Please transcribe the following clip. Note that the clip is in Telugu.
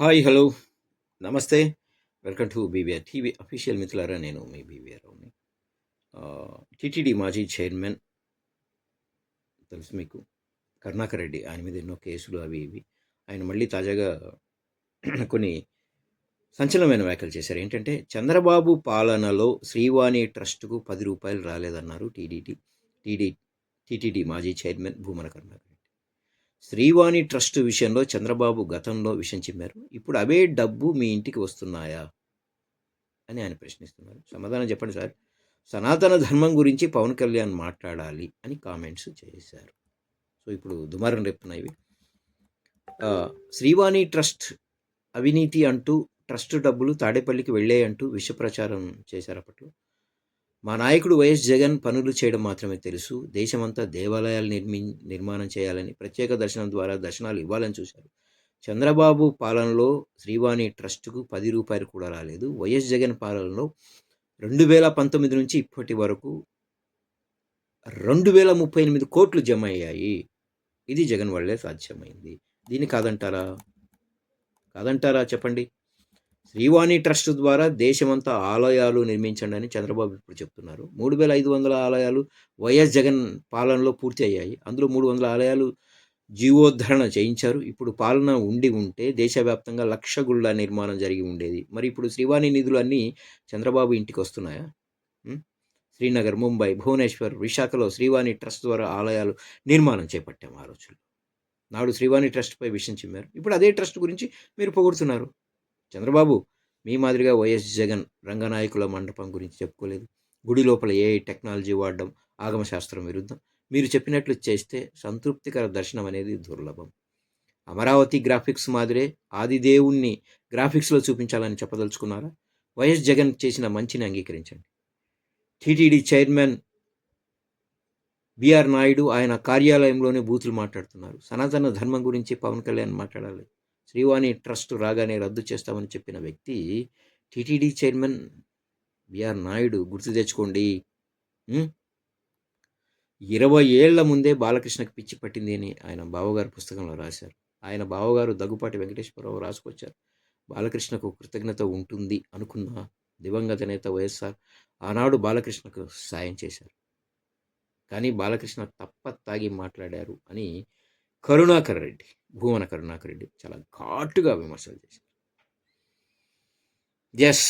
Hi hello. నమస్తే. Welcome to BVR TV official మిత్రులారా నేను మీ బీవీఆర్ రావుని టీటీడీ మాజీ చైర్మన్ తెలుసు మీకు కరుణాకర్ రెడ్డి. ఆయన మీద ఎన్నో కేసులు అవి ఇవి. ఆయన మళ్ళీ తాజాగా కొన్ని సంచలనమైన వ్యాఖ్యలు చేశారు. ఏంటంటే చంద్రబాబు పాలనలో శ్రీవాణి ట్రస్ట్కు పది రూపాయలు రాలేదన్నారు టీడీటీ టీడీ టీటీడీ మాజీ చైర్మన్ భూమన కరుణాకర్ శ్రీవాణి ట్రస్ట్ విషయంలో చంద్రబాబు గతంలో విషయం చెప్పారు. ఇప్పుడు అవే డబ్బు మీ ఇంటికి వస్తున్నాయా? అని ఆయన ప్రశ్నిస్తున్నారు. సమాధానం చెప్పండి సార్. సనాతన ధర్మం గురించి పవన్ కళ్యాణ్ మాట్లాడాలి అని కామెంట్స్ చేశారు. సో ఇప్పుడు దుమారం రేపుతున్నాయి ఇవి. శ్రీవాణి ట్రస్ట్ అవినీతి అంటూ ట్రస్ట్ డబ్బులు తాడేపల్లికి వెళ్ళే అంటూ విష ప్రచారం చేశారు అప్పట్లో. మా నాయకుడు వైఎస్ జగన్ పనులు చేయడం మాత్రమే తెలుసు. దేశమంతా దేవాలయాలు నిర్మి నిర్మాణం చేయాలని ప్రత్యేక దర్శనం ద్వారా దర్శనాలు ఇవ్వాలని చూశారు. చంద్రబాబు పాలనలో శ్రీవాణి ట్రస్టుకు పది రూపాయలు కూడా రాలేదు. వైఎస్ జగన్ పాలనలో రెండు వేల పంతొమ్మిది నుంచి ఇప్పటి వరకు రెండు వేల ముప్పై ఎనిమిది కోట్లు జమ అయ్యాయి. ఇది జగన్ వల్లే సాధ్యమైంది. దీన్ని కాదంటారా? కాదంటారా చెప్పండి? శ్రీవాణి ట్రస్ట్ ద్వారా దేశమంతా ఆలయాలు నిర్మించండి అని చంద్రబాబు ఇప్పుడు చెప్తున్నారు. మూడు వేల ఐదు వందల ఆలయాలు వైఎస్ జగన్ పాలనలో పూర్తి అయ్యాయి. అందులో మూడు వందల ఆలయాలు జీవోద్ధరణ చేయించారు. ఇప్పుడు పాలన ఉండి ఉంటే దేశవ్యాప్తంగా లక్ష గుళ్ళ నిర్మాణం జరిగి ఉండేది. మరి ఇప్పుడు శ్రీవాణి నిధులు అన్నీ చంద్రబాబు ఇంటికి వస్తున్నాయా? శ్రీనగర్ ముంబై భువనేశ్వర్ విశాఖలో శ్రీవాణి ట్రస్ట్ ద్వారా ఆలయాలు నిర్మాణం చేపట్టాం ఆ రోజుల్లో. నాడు శ్రీవాణి ట్రస్ట్పై విషయం చెప్పారు ఇప్పుడు అదే ట్రస్ట్ గురించి మీరు పొగుడుతున్నారు. చంద్రబాబు మీ మాదిరిగా వైఎస్ జగన్ రంగనాయకుల మండపం గురించి చెప్పుకోలేదు. గుడి లోపల ఏ టెక్నాలజీ వాడడం ఆగమశాస్త్రం విరుద్ధం? మీరు చెప్పినట్లు చేస్తే సంతృప్తికర దర్శనం అనేది దుర్లభం. అమరావతి గ్రాఫిక్స్ మాదిరే ఆదిదేవుణ్ణి గ్రాఫిక్స్లో చూపించాలని చెప్పదలుచుకున్నారా? వైఎస్ జగన్ చేసిన మంచిని అంగీకరించండి. టీటీడీ చైర్మన్ బిఆర్ నాయుడు ఆయన కార్యాలయంలోనే బూతులు మాట్లాడుతున్నారు. సనాతన ధర్మం గురించి పవన్ కళ్యాణ్ మాట్లాడాలి. శ్రీవాణి ట్రస్ట్ రాగానే రద్దు చేస్తామని చెప్పిన వ్యక్తి టీటీడీ చైర్మన్ బిఆర్ నాయుడు గుర్తు తెచ్చుకోండి. ఇరవై ఏళ్ళ ముందే బాలకృష్ణకి పిచ్చి పట్టింది అని ఆయన బావగారు పుస్తకంలో రాశారు. ఆయన బావగారు దగ్గుపాటి వెంకటేశ్వరరావు రాసుకొచ్చారు. బాలకృష్ణకు కృతజ్ఞత ఉంటుంది అనుకున్న దివంగత నేత వైఎస్ఆర్ ఆనాడు బాలకృష్ణకు సాయం చేశారు. కానీ బాలకృష్ణ తప్ప తాగి మాట్లాడారు అని కరుణాకర్ రెడ్డి భూమన కరుణాకర్ రెడ్డి చాలా ఘాటుగా విమర్శలు చేశారు. ఎస్